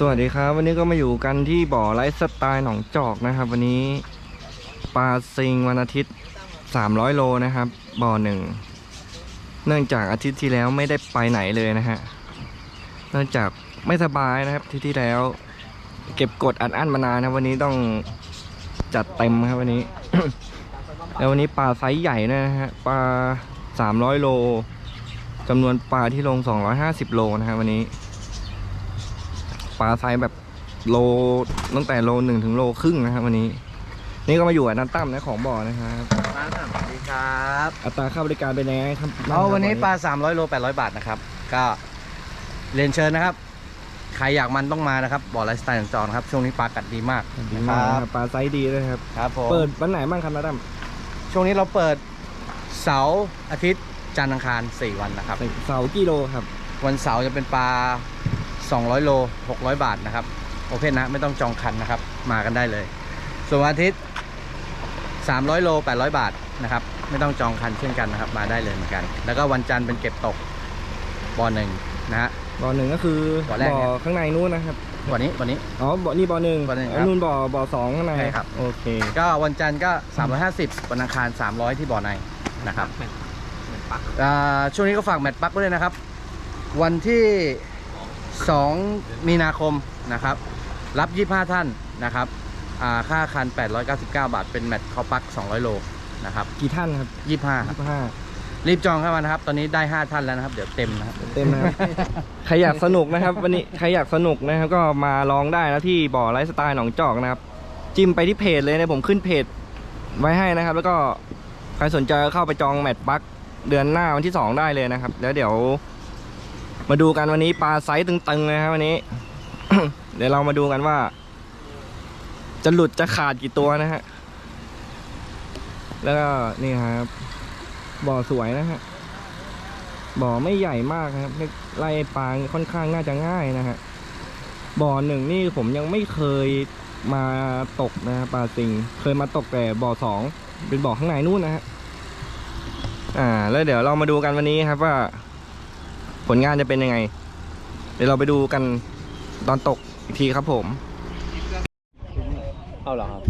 สวัสดีครับ วันนี้ก็มาอยู่กันที่บ่อไลฟ์สไตล์หนองจอกนะครับ วันนี้ปลาซิงวันอาทิตย์ 300 โลนะครับ บ่อหนึ่งเนื่องจากอาทิตย์ที่แล้วไม่ได้ไปไหนเลยนะฮะเนื่องจากไม่สบายนะครับที่ที่แล้ว เก็บกดอัดอั้นมานานนะวันนี้ต้องจัดเต็มครับวันนี้ แล้ววันนี้ปลาไซส์ใหญ่นะฮะปลา300 โลจำนวนปลาที่ลง 250 โลนะฮะวันนี้ ปลาไซส์แบบโลตั้งแต่โลหนึ่งถึงโลครึ่งนะครับวันนี้ นี่ก็มาอยู่กับนันตั้มนะของบ่อนะครับมาสวัสดีครับอัตราค่าบริการเป็นยังไงครับเอาวันนี้ปลา 300 โล 800 บาทนะครับ ก็เรียนเชิญนะครับ ใครอยากมันต้องมานะครับ บ่อไลฟ์สไตล์ของจอนะครับ ช่วงนี้ปลากัดดีมากดีมากนะครับปลาไซส์ดีด้วยครับ ครับผมเปิดวันไหนบ้างครับนันตั้มช่วงนี้เราเปิดเสาร์อาทิตย์จันทร์อังคาร 4 วันนะครับ เสาร์กิโลครับวันเสาร์จะเป็นปลา 200 โล 600 บาทนะครับ โอเคนะ ไม่ต้องจองคันนะครับ มากันได้เลย ส่วนวันอาทิตย์ 300 โล 800 บาทนะครับ ไม่ต้องจองคันเช่นกันนะครับ มาได้เลยเหมือนกัน แล้วก็วันจันทร์เป็นเก็บตกบ่อหนึ่งนะฮะ บ่อหนึ่งก็คือบ่อแรกเนี่ยข้างในนู้นนะครับ วันนี้วันนี้ อ๋อ บ่อนี่บ่อหนึ่งบ่อหนึ่งครับแล้วนู่นบ่อบ่อสองข้างในใช่ครับ โอเค ก็วันจันทร์ก็ 350วันอังคาร 300 ที่บ่อในนะครับอ่าช่วงนี้ก็ฝากแมตช์ปลั๊กไว้ด้วยนะครับ วันที่ 2 มีนาคมนะครับ รับ 25 ท่านนะครับอ่าค่าคัน 899 บาท เป็นแมตช์คอปลั๊ก200 โลนะครับ กี่ท่านครับ 25 ครับยี่สิบห้ารีบจองเข้ามานะครับ ตอนนี้ได้ 5 ท่านแล้วนะครับ เดี๋ยวเต็มนะครับ เต็มนะครับ ใครอยากสนุกนะครับ วันนี้ใครอยากสนุกนะครับ ก็มาลองได้นะที่บ่อไลฟ์สไตล์หนองจอกนะครับ จิ้มไปที่เพจเลยนะผมขึ้นเพจไว้ให้นะครับ แล้วก็ใครสนใจก็เข้าไปจองแมตช์ปลั๊กเดือนหน้าวันที่สองได้เลยนะครับ แล้วเดี๋ยว มาดูกันวันนี้ปลาไซส์ตึงๆนะครับวันนี้ เดี๋ยวเรามาดูกันว่า จะหลุดจะขาดกี่ตัวนะฮะ แล้วก็นี่ครับ บ่อสวยนะฮะ บ่อไม่ใหญ่มากครับไล่ปลาค่อนข้างน่าจะง่ายนะฮะ บ่อหนึ่งนี่ผมยังไม่เคยมาตกนะฮะปลาซิงเคยมาตกแต่บ่อสองเป็นบ่อข้างในนู่นนะฮะ อ่า แล้วเดี๋ยวเรามาดูกันวันนี้ครับว่า ผลงานจะเป็นยังไง เดี๋ยวเราไปดูกันตอนตกอีกทีครับผมเอาเหรอครับ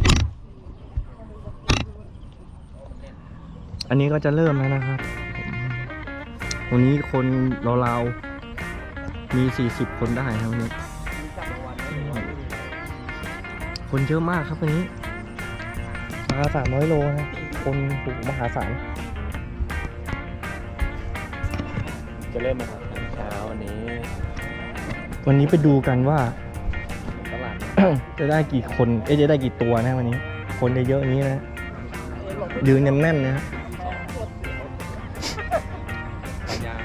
อันนี้ก็จะเริ่มแล้วนะครับผมวันนี้คนราวๆมีสี่สิบคนได้ครับวันนี้ คนเยอะมากครับวันนี้มาสามร้อยโลนะ คนโหูมหาศาล จะเริ่มไหมครับเช้าวันนี้ วันนี้ไปดูกันว่า ตลาดจะได้กี่คนเอ๊ะจะได้กี่ตัวนะวันนี้ คนเยอะๆอย่างนี้นะยืนแน่นๆนะฮะยาง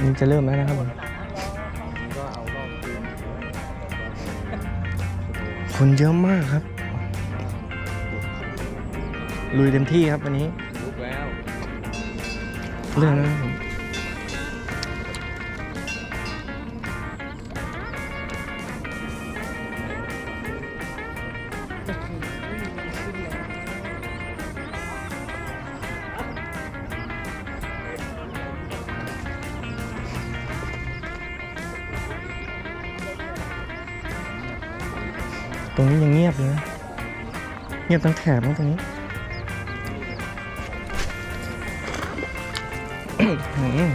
นี่จะเริ่มแล้วนะครับผมก็เอารอบคืนคนเยอะมากครับ ลุยเต็มที่ครับวันนี้ลุกแล้ว เรื่องนะตรงนี้ยังเงียบเลยนะเงียบทั้งแถบนะตรงนี้ อืม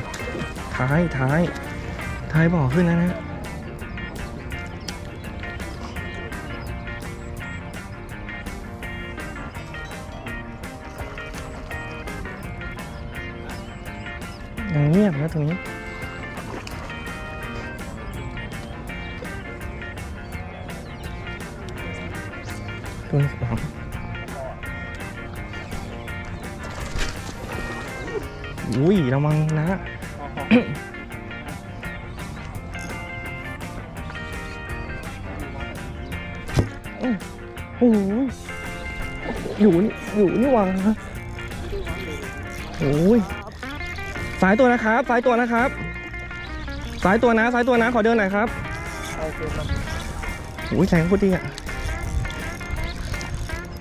ท้ายท้ายท้ายบ่อขึ้นแล้วนะยังเงียบนะตรงนี้ตัวนี้สอง อุ้ยระวังนะ โอ้โหอยู่นี่ อยู่นี่หว่าโอ้ยสายตัวนะครับ สายตัวนะครับ สายตัวนะ สายตัวนะ ขอเดินหน่อยครับโอ้ยแรงโคตรดีอะ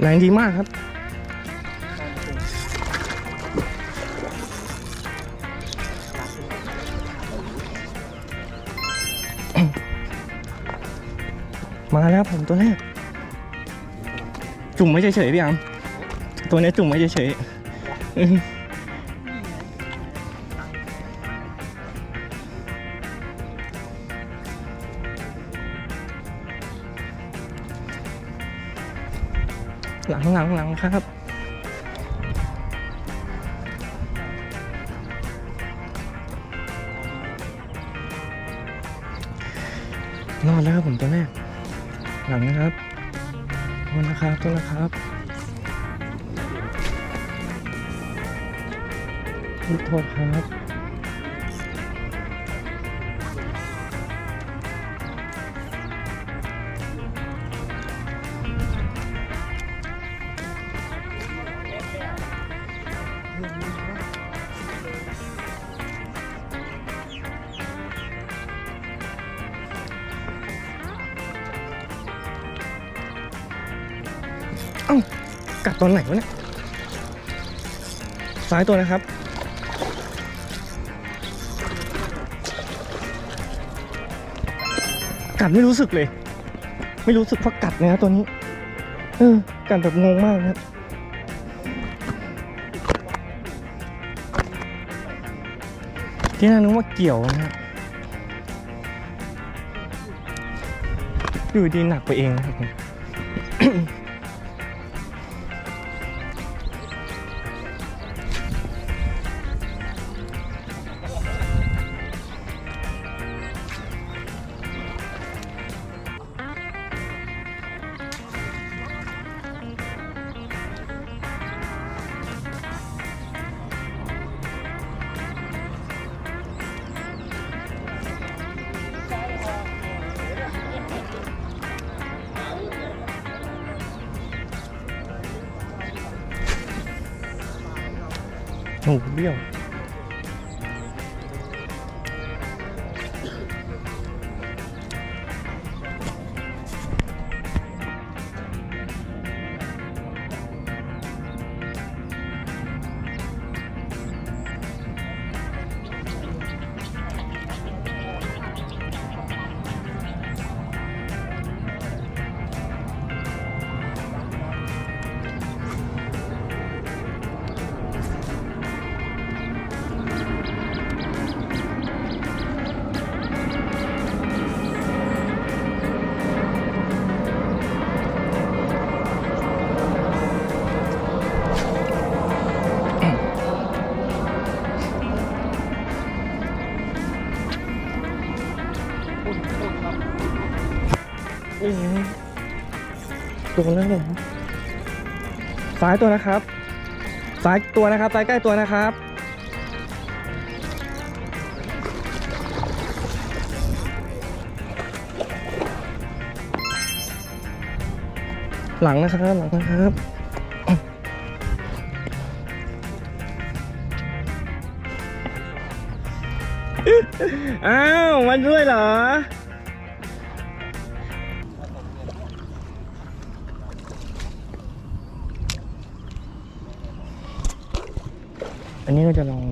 แรงดีมากครับ มาแล้วผมตัวแรก จุ่มไม่เฉยๆพี่อัมตัวนี้จุ่มไม่เฉยๆหลังหลังหลังครับ รอดแล้วครับผมตัวแรก หลังนะครับโทษนะครับโทษนะครับโทษครับ ตอนไหนวะเนี่ยซ้ายตัวนะครับ กัดไม่รู้สึกเลย ไม่รู้สึกว่ากัดนะตัวนี้ เออ กัดแบบงงมากนะครับที่น่านึกว่าเกี่ยวนะครับอยู่ดีหนักไปเองนะครับ ผมโตัวแล้วผมซ้ายตัวนะครับ ซ้ายตัวนะครับ ซ้ายใกล้ตัวนะครับ หลังนะครับ หลังนะครับอ้าว มันด้วยเหรอ อันนี้เราจะลอง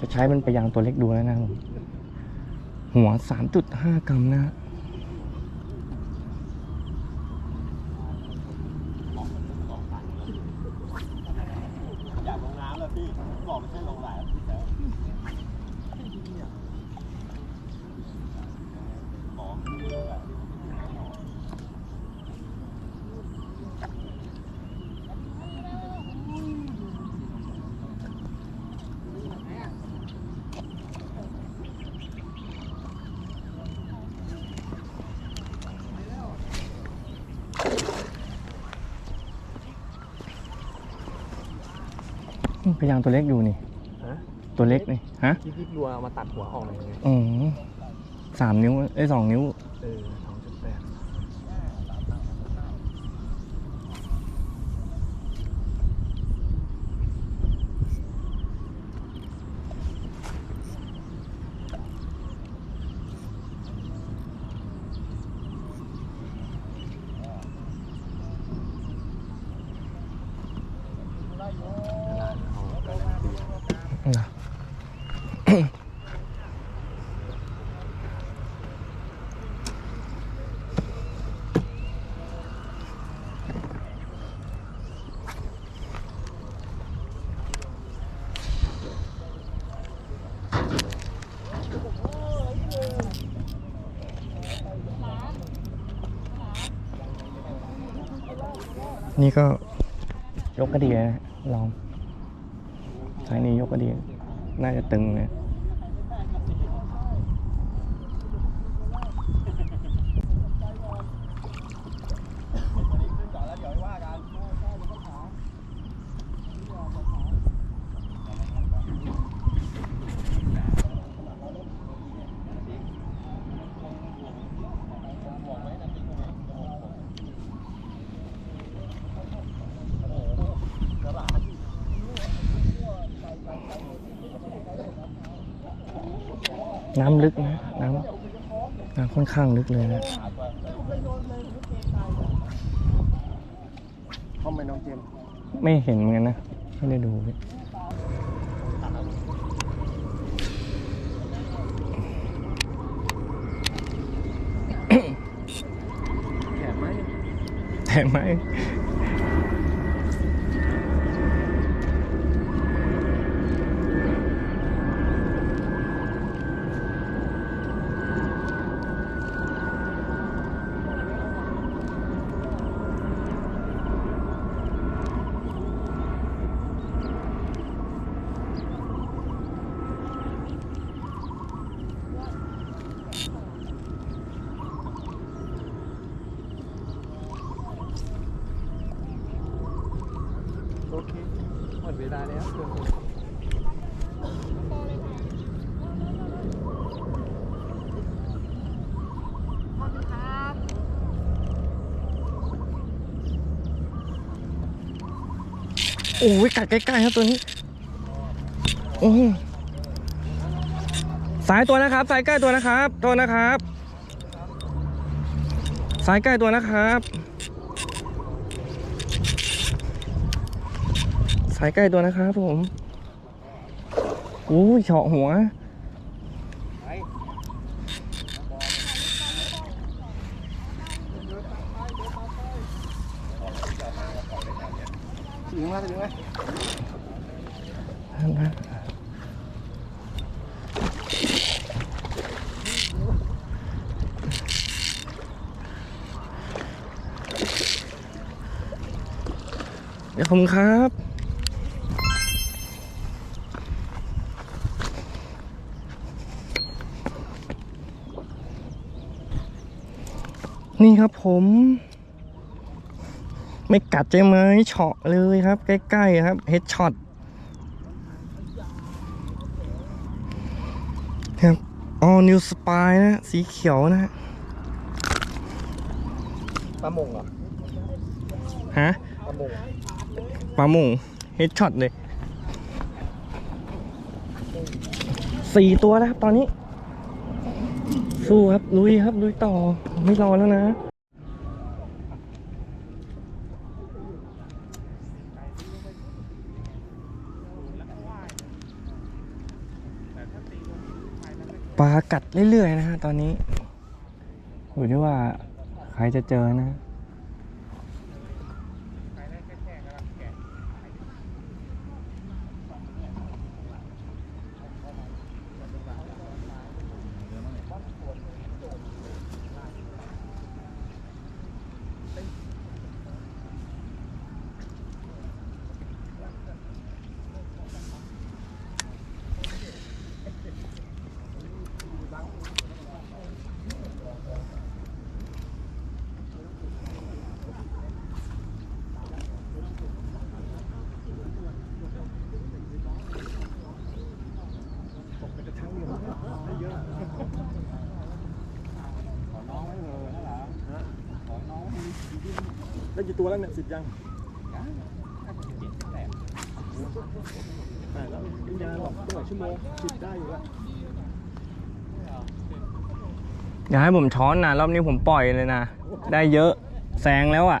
จะใช้มันไปยางตัวเล็กดูแล้วนะครับผมหัว 3.5 กรัมนะ ฮะไปยางตัวเล็กอยู่นี่ ฮะตัวเล็กนี่ ฮะ ที่พี่รัวเอามาตัดหัวออกเลยไงอืมสามนิ้วเอ้ยสองนิ้ว เออส นี่ก็ยกกระดีนะลองสายนี้ยกกระดี น่าจะตึงนะ น้ำลึกนะน้ำน้ำค่อนข้างลึกเลยนะห้องไม่น้องเจมไม่เห็นเหมือนกันนะ ไม่ได้ดูพี่แถมไหมแต่ไม่ โอเคหมดเวลาแล้ว โอ้ยกัดใกล้ๆครับตัวนี้โอ้ยสายตัวนะครับ สายใกล้ตัวนะครับโทษนะครับ สายใกล้ตัวนะครับ สายใกล้ตัวนะครับผมโอ้ยเฉาะหัว ถึงมาถึงไหม เดี๋ยวผมครับนี่ครับผม ไม่กัดใช่ไหมเฉาะเลยครับ ใกล้ ๆ ครับเฮดช็อตครับอ๋อ นิวสปายนะ สีเขียวนะปลาหมงเหรอฮะปลาหมงปลาหมุงเฮดช็อตเลยสี่ตัวแล้วครับตอนนี้ สู้ครับลุยครับลุยต่อไม่รอแล้วนะากัดเรื่อยๆนะฮะตอนนี้อยู่ที่ว่าใครจะเจอนะ ได้ กี่ตัวแล้วเนี่ยสิบยังแต่แล้วเป็นยาหรอกตั้งหลายชั่วโมงสิบได้อยู่ล้วอย่าให้ผมช้อนนะรอบนี้ผมปล่อยเลยนะ ได้เยอะแซงแล้วอะ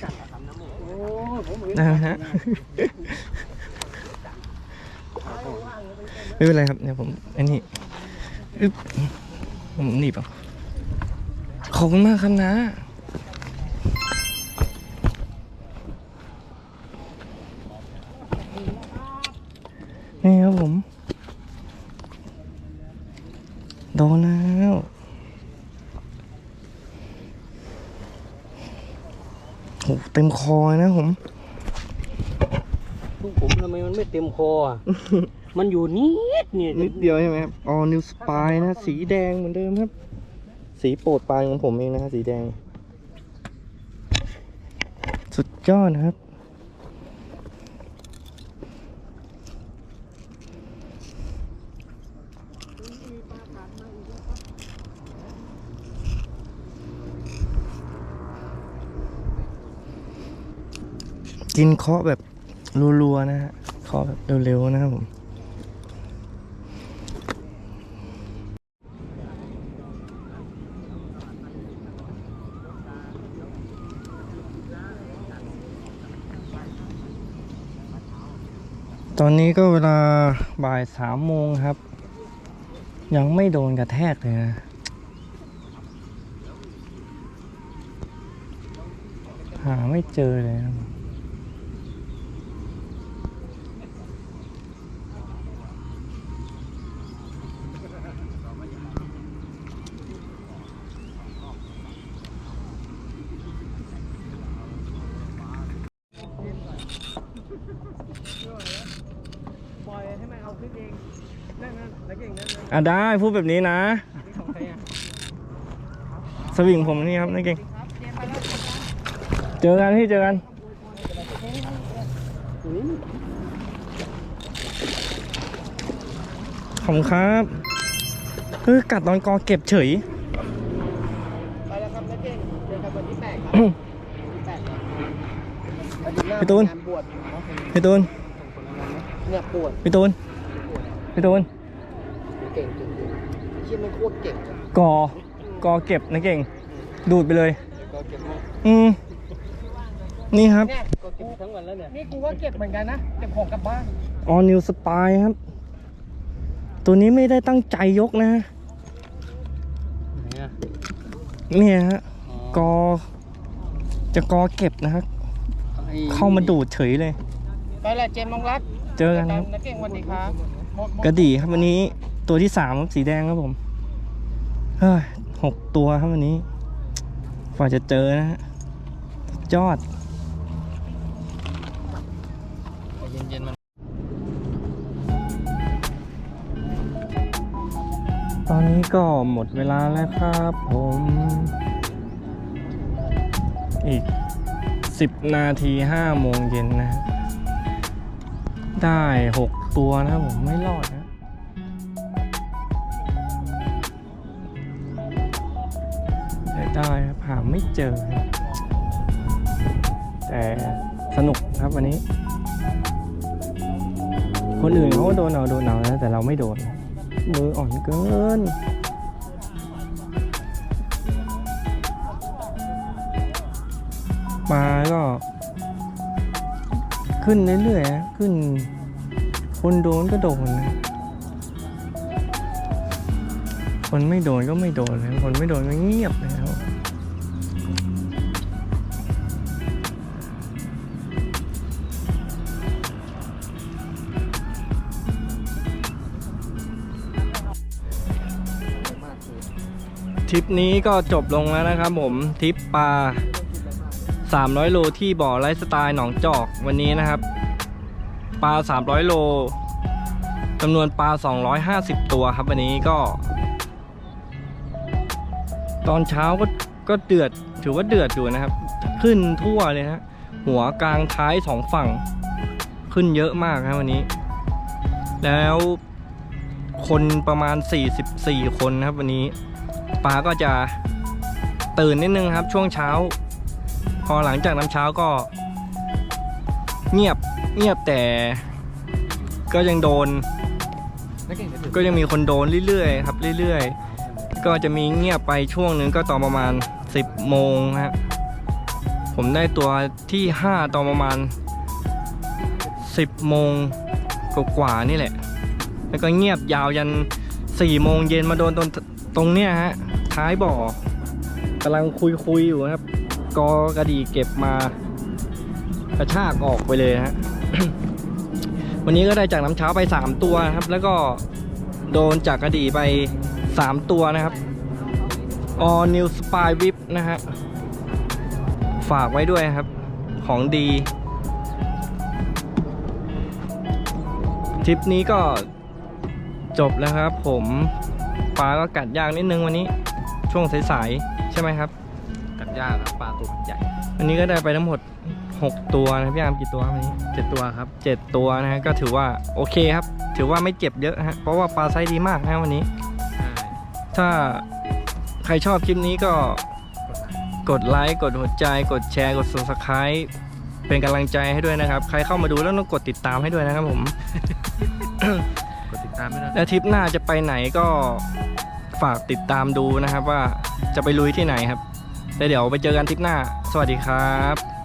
ผมตัวนี้นะฮะไม่เป็นไรครับเนี่ยผมอันนี้อึ๊บผมหนีบเอาขอบคุณมากครับนะ เต็มคอเลยนะผมทุกผมทำไมมันไม่เต็มคออะ มันอยู่นิดเนี่ยนิดเดียวใช่ไหมครับออนิวสปายนะ สีแดงเหมือนเดิมครับ สีโปรดปรานของผมเองนะฮะสีแดง สุดยอดนะครับ กินเคาะแบบรัวๆนะฮะเคาะแบบเร็วๆนะครับผมตอนนี้ก็เวลาบ่ายสามโมงครับ ยังไม่โดนกระแทกเลยนะหาไม่เจอเลยครับ ปล่อยให้มันเอาขึ้นเอง นั่นนั่นแล้วเก่งนั่นนั่น อะได้พูดแบบนี้นะของใครอะสวิงผมนี่ครับนั่นเก่งเจอกันพี่เจอกันอยู่นี่ขอบคุณครับเฮ้ยกัดตอนกอเก็บเฉยไปแล้วครับแล้วเก่งเจอกันวันที่แปดครับที่แปดเนี่ยอาทิตย์หน้าพี่ตูนงานบวชพี่ตูนเนี่ยปวดพี่ตูนพี่ตูน เก่งจริงๆเชี่ยมันโคตรเก่งเลยกอกอเก็บนะเก่ง ดูดไปเลย ก็เก็บมากอืม นี่ครับ เนี่ยก็เก็บทั้งวันแล้วเนี่ยนี่กูก็เก็บเหมือนกันนะ เก็บของกลับบ้าน All New Spy ครับ ตัวนี้ไม่ได้ตั้งใจยกนะเนี่ยเนี่ยฮะ กอ จะกอเก็บนะครับเข้ามาดูดเฉยเลย ไปแหละเจมส์มองรักเจอกันครับนะเก่งสวันดีครับหมดหมด กระดี่ครับวันนี้ ตัวที่สามครับสีแดงครับผมเฮ้ยหกตัวครับวันนี้กว่าจะเจอนะฮะยอดเย็นๆมันตอนนี้ก็หมดเวลาแล้วครับผม อีก 10 นาที5โมงเย็นนะฮะได้ 6 ตัวนะครับผมไม่รอดนะ ได้ครับหาไม่เจอครับแต่สนุกครับวันนี้ คนอื่นเขาโดนเอาโดนเอานะแต่เราไม่โดน มืออ่อนเกินปลาก็ ขึ้นเรื่อยๆขึ้น คนโดนก็โดนนะคนไม่โดนก็ไม่โดนนะคนไม่โดนก็เงียบแล้ว ทริปนี้ก็จบลงแล้วนะครับผมทริปปลา 300 โลที่บ่อไลฟ์สไตล์หนองจอกวันนี้นะครับ ปลา 300 โลจำนวนปลา 250 ตัวครับวันนี้ก็ ตอนเช้าก็ก็เดือดถือว่าเดือดอยู่นะครับ ขึ้นทั่วเลยฮะหัวกลางท้ายสองฝั่ง ขึ้นเยอะมากครับวันนี้ แล้วคนประมาณ 44 คนนะครับวันนี้ ปลาก็จะตื่นนิดนึงครับช่วงเช้า พอหลังจากน้ำเช้าก็ เงียบเงียบแต่ ก็ยังโดน ก็ยังมีคนโดนเรื่อยๆครับเรื่อยๆ ก็จะมีเงียบไปช่วงหนึ่งก็ตอนประมาณ 10โมงฮะผมได้ตัวที่ 5ตอนประมาณ 10โมงกว่าๆนี่แหละ แล้วก็เงียบยาวยัน4โมงเย็นมาโดนตรง ตรงเนี้ยฮะท้ายบ่อกำลังคุยคุยอยู่ครับ กอกระดีเก็บมากระชากออกไปเลยฮะวันนี้ก็ได้จากน้ำเช้าไป 3 ตัวนะครับ แล้วก็โดนจากกระดีไป 3 ตัวนะครับ All New Spy Whip นะฮะฝากไว้ด้วยครับ ของดีทริปนี้ก็จบแล้วครับผม ปลาก็กัดยากนิดนึงวันนี้ ช่วงสายๆใช่ไหมครับ กัดยากครับปลาตัวมันใหญ่ วันนี้ก็ได้ไปทั้งหมด 6 ตัวนะพี่อามกี่ตัวครับวันนี้ เจ็ดตัวครับเจ็ดตัวนะฮะก็ถือว่าโอเคครับ ถือว่าไม่เจ็บเยอะฮะเพราะว่าปลาไซส์ดีมากนะวันนี้ ถ้าใครชอบคลิปนี้ก็กดไลค์กดหัวใจ กดแชร์กด subscribe เป็นกำลังใจให้ด้วยนะครับ ใครเข้ามาดูแล้วต้องกดติดตามให้ด้วยนะครับผมกด ตามด้แล้วทริปหน้าจะไปไหนก็ฝากติดตามดูนะครับว่าจะไปลุยที่ไหนครับแล้วเดี๋ยวไปเจอกันทริปหน้า สวัสดีครับ